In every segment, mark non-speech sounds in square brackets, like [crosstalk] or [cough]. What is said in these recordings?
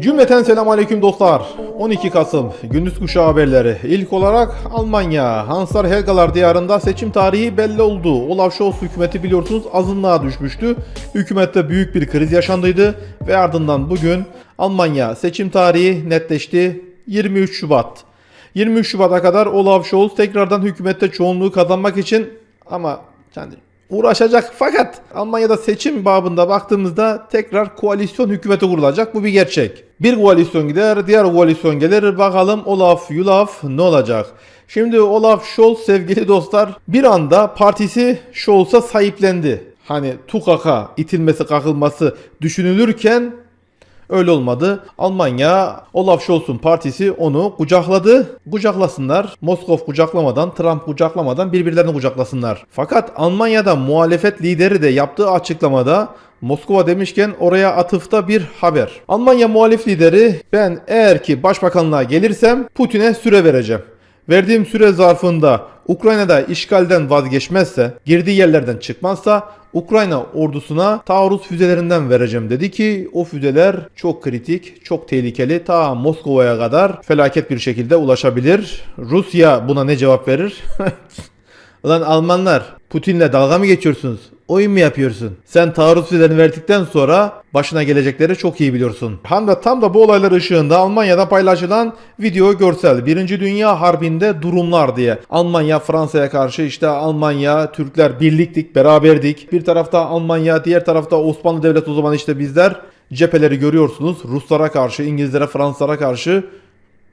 Cümleten selam aleyküm dostlar. 12 Kasım gündüz kuşağı haberleri. İlk olarak Almanya, Hansar Helgalar diyarında seçim tarihi belli oldu. Olaf Scholz hükümeti biliyorsunuz azınlığa düşmüştü. Hükümette büyük bir kriz yaşandıydı ve ardından bugün Almanya seçim tarihi netleşti. 23 Şubat. 23 Şubat'a kadar Olaf Scholz tekrardan hükümette çoğunluğu kazanmak için ama yani uğraşacak fakat Almanya'da seçim babında baktığımızda tekrar koalisyon hükümeti kurulacak. Bu bir gerçek. Bir koalisyon gider, diğer koalisyon gelir. Bakalım Olaf, Yulaf ne olacak? Şimdi Olaf Scholz sevgili dostlar bir anda partisi Scholz'a sahiplendi. Hani tukaka itilmesi kakılması düşünülürken Öyle olmadı. Almanya Olaf Scholz'un partisi onu kucakladı. Kucaklasınlar. Moskov kucaklamadan, Trump kucaklamadan birbirlerini kucaklasınlar. Fakat Almanya'da muhalefet lideri de yaptığı açıklamada Moskova demişken oraya atıfta bir haber. Almanya muhalif lideri ben eğer ki başbakanlığa gelirsem Putin'e süre vereceğim. Verdiğim süre zarfında Ukrayna'da işgalden vazgeçmezse, girdiği yerlerden çıkmazsa Ukrayna ordusuna taarruz füzelerinden vereceğim dedi ki o füzeler çok kritik, çok tehlikeli. Ta Moskova'ya kadar felaket bir şekilde ulaşabilir. Rusya buna ne cevap verir? [laughs] Ulan Almanlar Putin'le dalga mı geçiyorsunuz? Oyun mu yapıyorsun? Sen taarruz füzelerini verdikten sonra başına gelecekleri çok iyi biliyorsun. Hem de tam da bu olaylar ışığında Almanya'da paylaşılan video görsel. Birinci Dünya Harbi'nde durumlar diye. Almanya Fransa'ya karşı işte Almanya, Türkler birliktik, beraberdik. Bir tarafta Almanya, diğer tarafta Osmanlı Devleti o zaman işte bizler cepheleri görüyorsunuz. Ruslara karşı, İngilizlere, Fransızlara karşı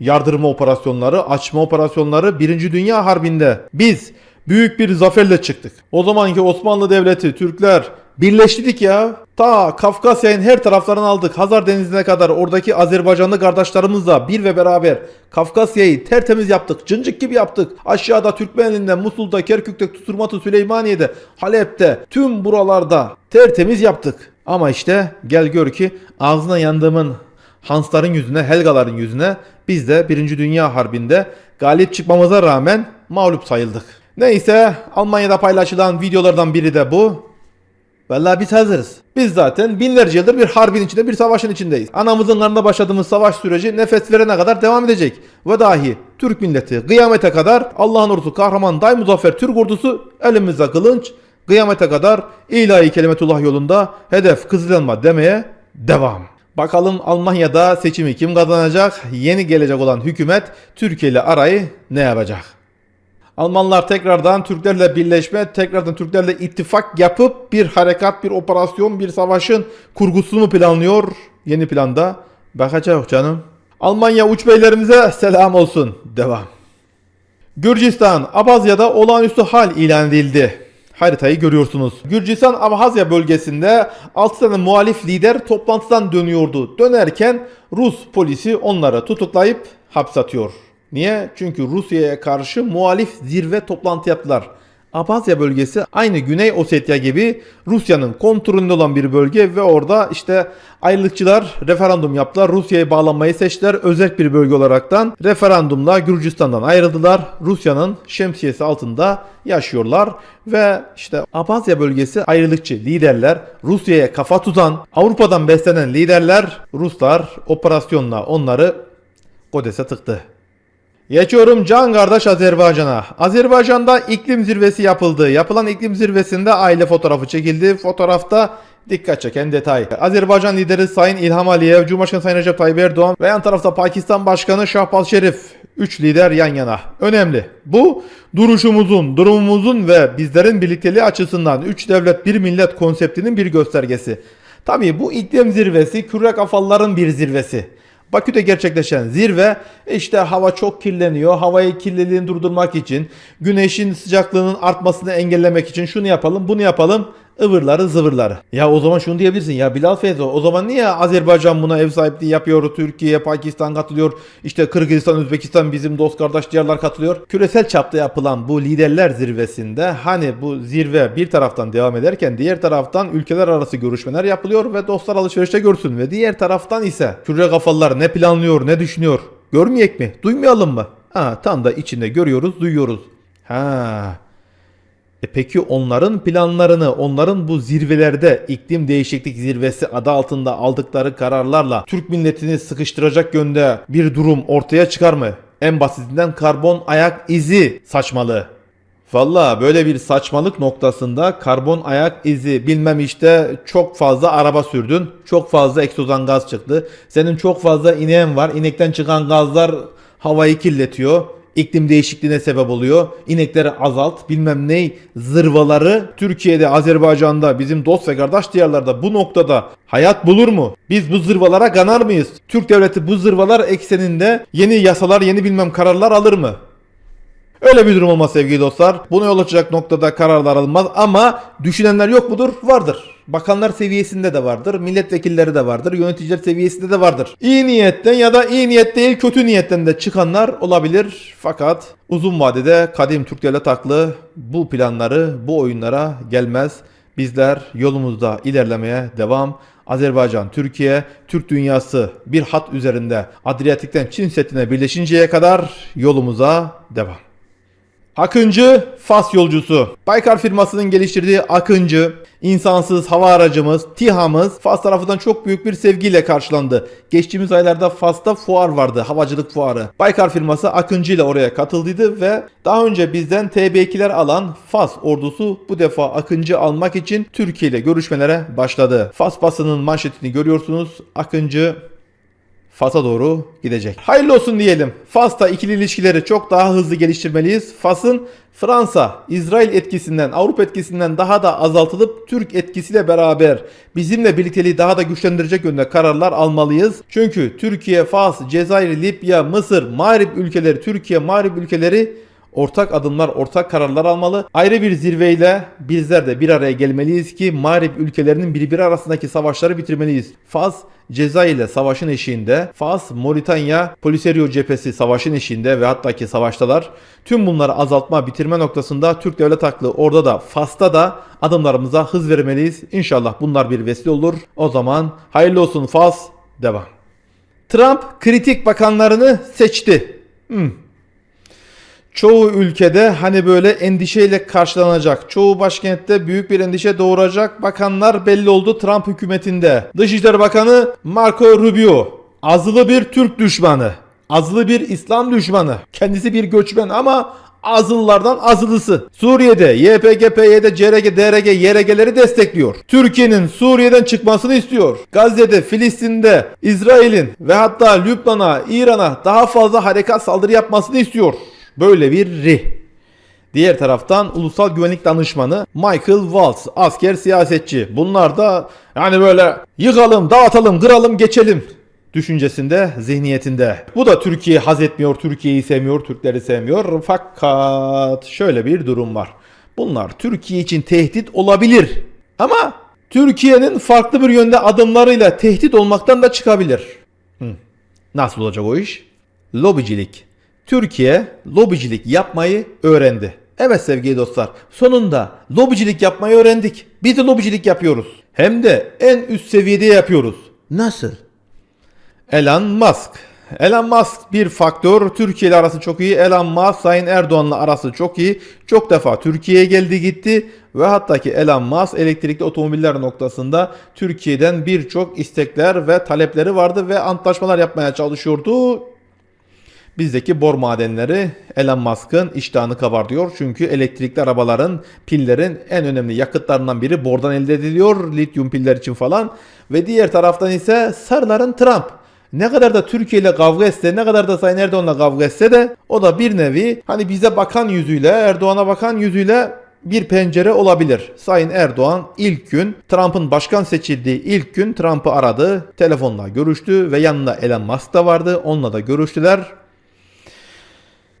yardırma operasyonları, açma operasyonları 1. Dünya Harbi'nde biz büyük bir zaferle çıktık. O zamanki Osmanlı Devleti, Türkler birleştik ya. Ta Kafkasya'nın her taraflarını aldık. Hazar Denizi'ne kadar oradaki Azerbaycanlı kardeşlerimizle bir ve beraber Kafkasya'yı tertemiz yaptık. Cıncık gibi yaptık. Aşağıda Türkmenli'nde, Musul'da, Kerkük'te, Tuturmatı, Süleymaniye'de, Halep'te tüm buralarda tertemiz yaptık. Ama işte gel gör ki ağzına yandığımın Hansların yüzüne, Helgaların yüzüne biz de 1. Dünya Harbi'nde galip çıkmamıza rağmen mağlup sayıldık. Neyse Almanya'da paylaşılan videolardan biri de bu. Vallahi biz hazırız. Biz zaten binlerce yıldır bir harbin içinde, bir savaşın içindeyiz. Anamızın karnında başladığımız savaş süreci nefes verene kadar devam edecek. Ve dahi Türk milleti kıyamete kadar Allah'ın ordusu kahraman day muzaffer Türk ordusu elimizde kılınç kıyamete kadar ilahi kelimetullah yolunda hedef kızılelma demeye devam. Bakalım Almanya'da seçimi kim kazanacak? Yeni gelecek olan hükümet Türkiye ile arayı ne yapacak? Almanlar tekrardan Türklerle birleşme, tekrardan Türklerle ittifak yapıp bir harekat, bir operasyon, bir savaşın kurgusunu planlıyor? Yeni planda. Bakacağız canım. Almanya uç beylerimize selam olsun. Devam. Gürcistan, Abazya'da olağanüstü hal ilan edildi. Haritayı görüyorsunuz. Gürcistan Abhazya bölgesinde 6 tane muhalif lider toplantıdan dönüyordu. Dönerken Rus polisi onları tutuklayıp hapse atıyor. Niye? Çünkü Rusya'ya karşı muhalif zirve toplantı yaptılar. Abhazya bölgesi aynı Güney Ossetya gibi Rusya'nın kontrolünde olan bir bölge ve orada işte ayrılıkçılar referandum yaptılar. Rusya'ya bağlanmayı seçtiler. Özel bir bölge olaraktan referandumla Gürcistan'dan ayrıldılar. Rusya'nın şemsiyesi altında yaşıyorlar ve işte Abhazya bölgesi ayrılıkçı liderler, Rusya'ya kafa tutan, Avrupa'dan beslenen liderler Ruslar operasyonla onları Kodes'e tıktı. Geçiyorum can kardeş Azerbaycan'a. Azerbaycan'da iklim zirvesi yapıldı. Yapılan iklim zirvesinde aile fotoğrafı çekildi. Fotoğrafta dikkat çeken detay. Azerbaycan lideri Sayın İlham Aliyev, Cumhurbaşkanı Sayın Recep Tayyip Erdoğan ve yan tarafta Pakistan Başkanı Şahbaz Şerif. Üç lider yan yana. Önemli. Bu duruşumuzun, durumumuzun ve bizlerin birlikteliği açısından üç devlet bir millet konseptinin bir göstergesi. Tabii bu iklim zirvesi küre kafalıların bir zirvesi. Bakü'de gerçekleşen zirve işte hava çok kirleniyor. Havayı kirliliğini durdurmak için, güneşin sıcaklığının artmasını engellemek için şunu yapalım, bunu yapalım. Ivırları zıvırları. Ya o zaman şunu diyebilirsin ya Bilal Feyzo o zaman niye Azerbaycan buna ev sahipliği yapıyor, Türkiye, Pakistan katılıyor, işte Kırgızistan, Özbekistan bizim dost kardeş diyarlar katılıyor. Küresel çapta yapılan bu liderler zirvesinde hani bu zirve bir taraftan devam ederken diğer taraftan ülkeler arası görüşmeler yapılıyor ve dostlar alışverişte görsün ve diğer taraftan ise küre kafalılar ne planlıyor, ne düşünüyor görmeyek mi, duymayalım mı? Ha tam da içinde görüyoruz, duyuyoruz. Ha E peki onların planlarını, onların bu zirvelerde iklim değişiklik zirvesi adı altında aldıkları kararlarla Türk milletini sıkıştıracak yönde bir durum ortaya çıkar mı? En basitinden karbon ayak izi saçmalığı. Valla böyle bir saçmalık noktasında karbon ayak izi bilmem işte çok fazla araba sürdün. Çok fazla egzozdan gaz çıktı. Senin çok fazla ineğin var. İnekten çıkan gazlar havayı kirletiyor. İklim değişikliğine sebep oluyor. İnekleri azalt bilmem ne zırvaları Türkiye'de, Azerbaycan'da, bizim dost ve kardeş diyarlarda bu noktada hayat bulur mu? Biz bu zırvalara kanar mıyız? Türk devleti bu zırvalar ekseninde yeni yasalar, yeni bilmem kararlar alır mı? Öyle bir durum olmaz sevgili dostlar. Buna yol açacak noktada kararlar alınmaz ama düşünenler yok mudur? Vardır. Bakanlar seviyesinde de vardır, milletvekilleri de vardır, yöneticiler seviyesinde de vardır. İyi niyetten ya da iyi niyet değil kötü niyetten de çıkanlar olabilir. Fakat uzun vadede kadim Türk devlet aklı bu planları, bu oyunlara gelmez. Bizler yolumuzda ilerlemeye devam. Azerbaycan, Türkiye, Türk dünyası bir hat üzerinde Adriyatik'ten Çin Seddi'ne birleşinceye kadar yolumuza devam. Akıncı Fas yolcusu. Baykar firmasının geliştirdiği Akıncı, insansız hava aracımız, TİHA'mız Fas tarafından çok büyük bir sevgiyle karşılandı. Geçtiğimiz aylarda Fas'ta fuar vardı, havacılık fuarı. Baykar firması Akıncı ile oraya katıldıydı ve daha önce bizden TB2'ler alan Fas ordusu bu defa Akıncı almak için Türkiye ile görüşmelere başladı. Fas basının manşetini görüyorsunuz. Akıncı Fas'a doğru gidecek. Hayırlı olsun diyelim. Fas'ta ikili ilişkileri çok daha hızlı geliştirmeliyiz. Fas'ın Fransa, İsrail etkisinden, Avrupa etkisinden daha da azaltılıp Türk etkisiyle beraber bizimle birlikteliği daha da güçlendirecek yönde kararlar almalıyız. Çünkü Türkiye, Fas, Cezayir, Libya, Mısır, Mağrip ülkeleri, Türkiye, Mağrip ülkeleri ortak adımlar, ortak kararlar almalı. Ayrı bir zirveyle bizler de bir araya gelmeliyiz ki Mağrip ülkelerinin birbiri arasındaki savaşları bitirmeliyiz. Fas, Cezayir ile savaşın eşiğinde, Fas, Moritanya, Polisario cephesi savaşın eşiğinde ve hatta ki savaştalar. Tüm bunları azaltma, bitirme noktasında Türk devlet aklı orada da Fas'ta da adımlarımıza hız vermeliyiz. İnşallah bunlar bir vesile olur. O zaman hayırlı olsun Fas, devam. Trump kritik bakanlarını seçti. Hmm, çoğu ülkede hani böyle endişeyle karşılanacak, çoğu başkentte büyük bir endişe doğuracak bakanlar belli oldu Trump hükümetinde. Dışişleri Bakanı Marco Rubio, azılı bir Türk düşmanı, azılı bir İslam düşmanı, kendisi bir göçmen ama azıllardan azılısı. Suriye'de YPG, PYD, CRG, DRG, YRG'leri destekliyor. Türkiye'nin Suriye'den çıkmasını istiyor. Gazze'de, Filistin'de, İsrail'in ve hatta Lübnan'a, İran'a daha fazla harekat saldırı yapmasını istiyor. Böyle bir rih. Diğer taraftan Ulusal Güvenlik Danışmanı Michael Waltz, asker siyasetçi. Bunlar da yani böyle yıkalım, dağıtalım, kıralım, geçelim düşüncesinde, zihniyetinde. Bu da Türkiye haz etmiyor, Türkiye'yi sevmiyor, Türkleri sevmiyor. Fakat şöyle bir durum var. Bunlar Türkiye için tehdit olabilir. Ama Türkiye'nin farklı bir yönde adımlarıyla tehdit olmaktan da çıkabilir. Hı. Nasıl olacak o iş? Lobicilik. Türkiye lobicilik yapmayı öğrendi. Evet sevgili dostlar sonunda lobicilik yapmayı öğrendik. Biz de lobicilik yapıyoruz. Hem de en üst seviyede yapıyoruz. Nasıl? Elon Musk. Elon Musk bir faktör. Türkiye ile arası çok iyi. Elon Musk Sayın Erdoğan'la arası çok iyi. Çok defa Türkiye'ye geldi gitti ve hatta ki Elon Musk elektrikli otomobiller noktasında Türkiye'den birçok istekler ve talepleri vardı ve antlaşmalar yapmaya çalışıyordu. Bizdeki bor madenleri Elon Musk'ın iştahını kabartıyor. Çünkü elektrikli arabaların, pillerin en önemli yakıtlarından biri bordan elde ediliyor. Lityum piller için falan. Ve diğer taraftan ise sarıların Trump. Ne kadar da Türkiye ile kavga etse, ne kadar da Sayın Erdoğan'la kavga etse de o da bir nevi hani bize bakan yüzüyle, Erdoğan'a bakan yüzüyle bir pencere olabilir. Sayın Erdoğan ilk gün Trump'ın başkan seçildiği ilk gün Trump'ı aradı, telefonla görüştü ve yanında Elon Musk da vardı. Onunla da görüştüler.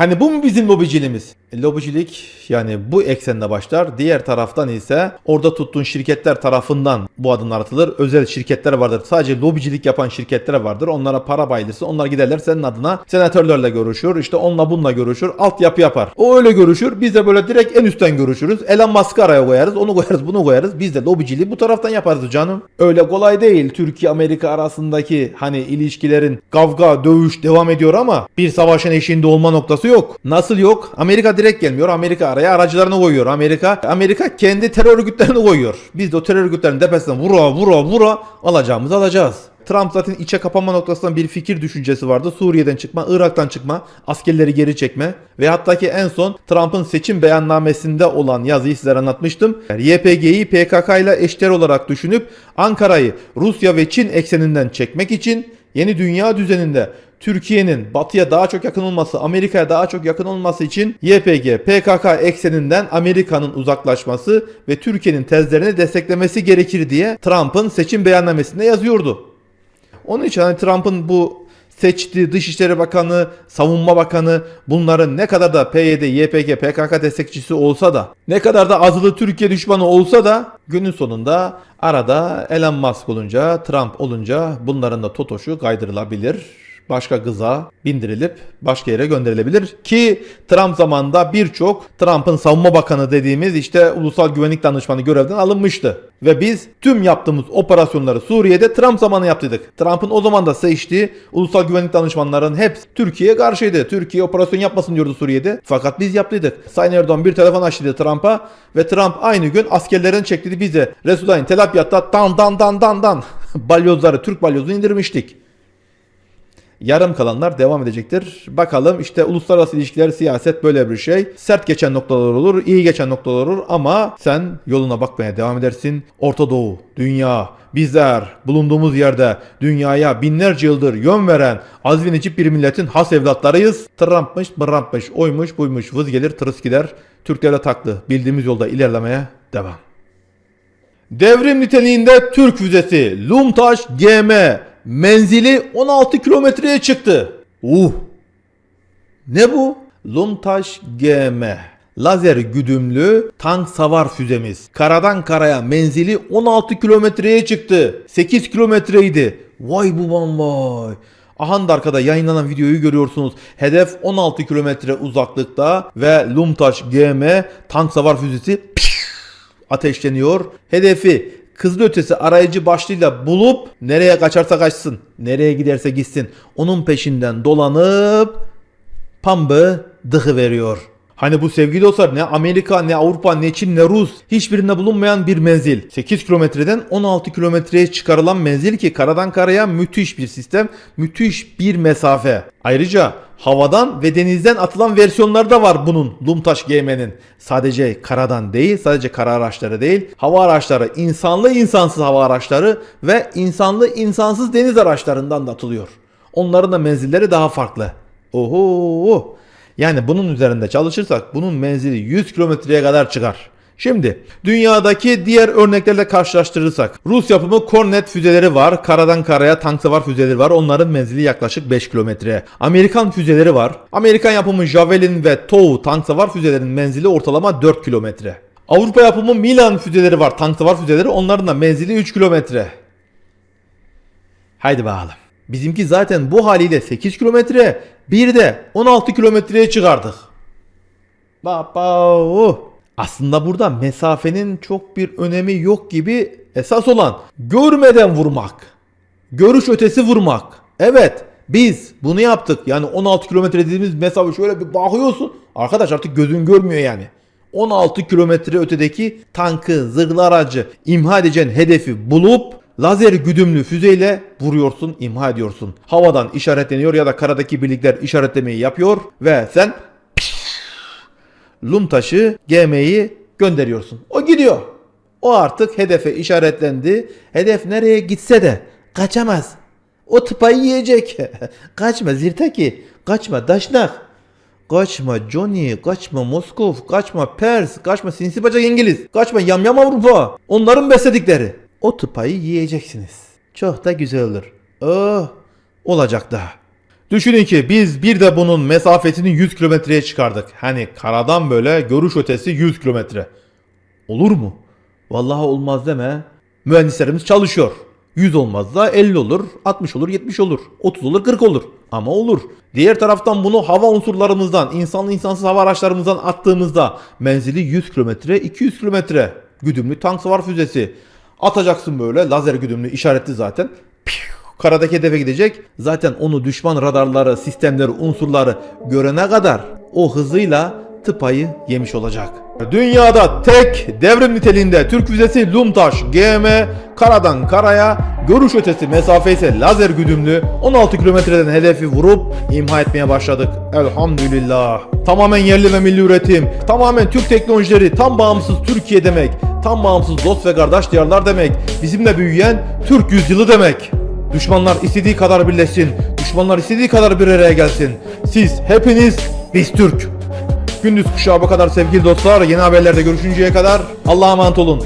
Hani bu mu bizim lobiciliğimiz? E, lobicilik yani bu eksende başlar. Diğer taraftan ise orada tuttuğun şirketler tarafından bu adımlar atılır. Özel şirketler vardır. Sadece lobicilik yapan şirketler vardır. Onlara para bayılırsın. Onlar giderler senin adına senatörlerle görüşür. İşte onunla bununla görüşür. Altyapı yapar. O öyle görüşür. Biz de böyle direkt en üstten görüşürüz. Elon Musk'ı araya koyarız. Onu koyarız bunu koyarız. Biz de lobiciliği bu taraftan yaparız canım. Öyle kolay değil. Türkiye Amerika arasındaki hani ilişkilerin kavga, dövüş devam ediyor ama bir savaşın eşiğinde olma noktası yok. Nasıl yok? Amerika direkt gelmiyor. Amerika araya aracılarını koyuyor. Amerika Amerika kendi terör örgütlerini koyuyor. Biz de o terör örgütlerinin tepesinden vura vura vura alacağımızı alacağız. Trump zaten içe kapanma noktasından bir fikir düşüncesi vardı. Suriye'den çıkma, Irak'tan çıkma, askerleri geri çekme ve hatta ki en son Trump'ın seçim beyannamesinde olan yazıyı sizlere anlatmıştım. YPG'yi PKK ile eşdeğer olarak düşünüp Ankara'yı Rusya ve Çin ekseninden çekmek için yeni dünya düzeninde Türkiye'nin batıya daha çok yakın olması, Amerika'ya daha çok yakın olması için YPG, PKK ekseninden Amerika'nın uzaklaşması ve Türkiye'nin tezlerini desteklemesi gerekir diye Trump'ın seçim beyannamesinde yazıyordu. Onun için hani Trump'ın bu seçtiği Dışişleri Bakanı, Savunma Bakanı bunların ne kadar da PYD, YPG, PKK destekçisi olsa da ne kadar da azılı Türkiye düşmanı olsa da günün sonunda arada Elon Musk olunca, Trump olunca bunların da totoşu kaydırılabilir başka kıza bindirilip başka yere gönderilebilir ki Trump zamanında birçok Trump'ın savunma bakanı dediğimiz işte ulusal güvenlik danışmanı görevden alınmıştı. Ve biz tüm yaptığımız operasyonları Suriye'de Trump zamanı yaptıydık. Trump'ın o zaman da seçtiği ulusal güvenlik danışmanların hepsi Türkiye'ye karşıydı. Türkiye operasyon yapmasın diyordu Suriye'de. Fakat biz yaptıydık. Sayın Erdoğan bir telefon açtıydı Trump'a ve Trump aynı gün askerlerin çektiği bize Resulayn Tel dan dan dan dan dan [laughs] balyozları Türk balyozunu indirmiştik. Yarım kalanlar devam edecektir. Bakalım işte uluslararası ilişkiler, siyaset böyle bir şey. Sert geçen noktalar olur, iyi geçen noktalar olur ama sen yoluna bakmaya devam edersin. Orta Doğu, dünya, bizler bulunduğumuz yerde dünyaya binlerce yıldır yön veren azvi necip bir milletin has evlatlarıyız. Trump'mış, Mramp'mış, oymuş, buymuş, vız gelir, tırıs gider. Türklere taklı. Bildiğimiz yolda ilerlemeye devam. Devrim niteliğinde Türk füzesi Lumtaş GM menzili 16 kilometreye çıktı. Uh! Ne bu? Lumtaş GM. Lazer güdümlü tank savar füzemiz. Karadan karaya menzili 16 kilometreye çıktı. 8 kilometreydi. Vay bu vay. Aha da arkada yayınlanan videoyu görüyorsunuz. Hedef 16 kilometre uzaklıkta ve Lumtaş GM tank savar füzesi ateşleniyor. Hedefi Kızılötesi arayıcı başlığıyla bulup nereye kaçarsa kaçsın, nereye giderse gitsin onun peşinden dolanıp pambı dığı veriyor. Hani bu sevgili dostlar ne Amerika ne Avrupa ne Çin ne Rus hiçbirinde bulunmayan bir menzil. 8 kilometreden 16 kilometreye çıkarılan menzil ki karadan karaya müthiş bir sistem, müthiş bir mesafe. Ayrıca havadan ve denizden atılan versiyonları da var bunun Lumtaş GM'nin. Sadece karadan değil, sadece kara araçları değil, hava araçları, insanlı insansız hava araçları ve insanlı insansız deniz araçlarından da atılıyor. Onların da menzilleri daha farklı. Oho! Yani bunun üzerinde çalışırsak bunun menzili 100 kilometreye kadar çıkar. Şimdi dünyadaki diğer örneklerle karşılaştırırsak Rus yapımı Kornet füzeleri var. Karadan karaya tank savar füzeleri var. Onların menzili yaklaşık 5 kilometre. Amerikan füzeleri var. Amerikan yapımı Javelin ve TOW tank savar füzelerinin menzili ortalama 4 kilometre. Avrupa yapımı Milan füzeleri var. Tank savar füzeleri. Onların da menzili 3 kilometre. Haydi bakalım. Bizimki zaten bu haliyle 8 kilometre, bir de 16 kilometreye çıkardık. Baba. Aslında burada mesafenin çok bir önemi yok gibi esas olan görmeden vurmak. Görüş ötesi vurmak. Evet biz bunu yaptık. Yani 16 kilometre dediğimiz mesafe şöyle bir bakıyorsun. Arkadaş artık gözün görmüyor yani. 16 kilometre ötedeki tankı, zırhlı aracı imha edeceğin hedefi bulup lazer güdümlü füzeyle vuruyorsun, imha ediyorsun. Havadan işaretleniyor ya da karadaki birlikler işaretlemeyi yapıyor ve sen Lumtaş'ı GM'yi gönderiyorsun. O gidiyor. O artık hedefe işaretlendi. Hedef nereye gitse de kaçamaz. O tıpayı yiyecek. [laughs] kaçma zirtaki. Kaçma daşnak. Kaçma Johnny, kaçma Moskov, kaçma Pers, kaçma sinsi bacak İngiliz, kaçma yamyam Avrupa. Onların besledikleri. O tıpayı yiyeceksiniz. Çok da güzel olur. Oh, olacak da. Düşünün ki biz bir de bunun mesafesini 100 kilometreye çıkardık. Hani karadan böyle görüş ötesi 100 kilometre. Olur mu? Vallahi olmaz deme. Mühendislerimiz çalışıyor. 100 olmaz da 50 olur, 60 olur, 70 olur, 30 olur, 40 olur. Ama olur. Diğer taraftan bunu hava unsurlarımızdan, insanlı insansız hava araçlarımızdan attığımızda menzili 100 kilometre, 200 kilometre. Güdümlü tank savar füzesi. Atacaksın böyle lazer güdümlü işaretli zaten. Karadaki hedefe gidecek. Zaten onu düşman radarları, sistemleri, unsurları görene kadar o hızıyla tıpayı yemiş olacak. Dünyada tek devrim niteliğinde Türk füzesi Lumtaş GM karadan karaya görüş ötesi mesafe ise lazer güdümlü 16 kilometreden hedefi vurup imha etmeye başladık. Elhamdülillah. Tamamen yerli ve milli üretim, tamamen Türk teknolojileri, tam bağımsız Türkiye demek, tam bağımsız dost ve kardeş diyarlar demek, bizimle büyüyen Türk yüzyılı demek. Düşmanlar istediği kadar birleşsin, düşmanlar istediği kadar bir araya gelsin. Siz hepiniz biz Türk. Gündüz kuşağı bu kadar sevgili dostlar. Yeni haberlerde görüşünceye kadar Allah'a emanet olun.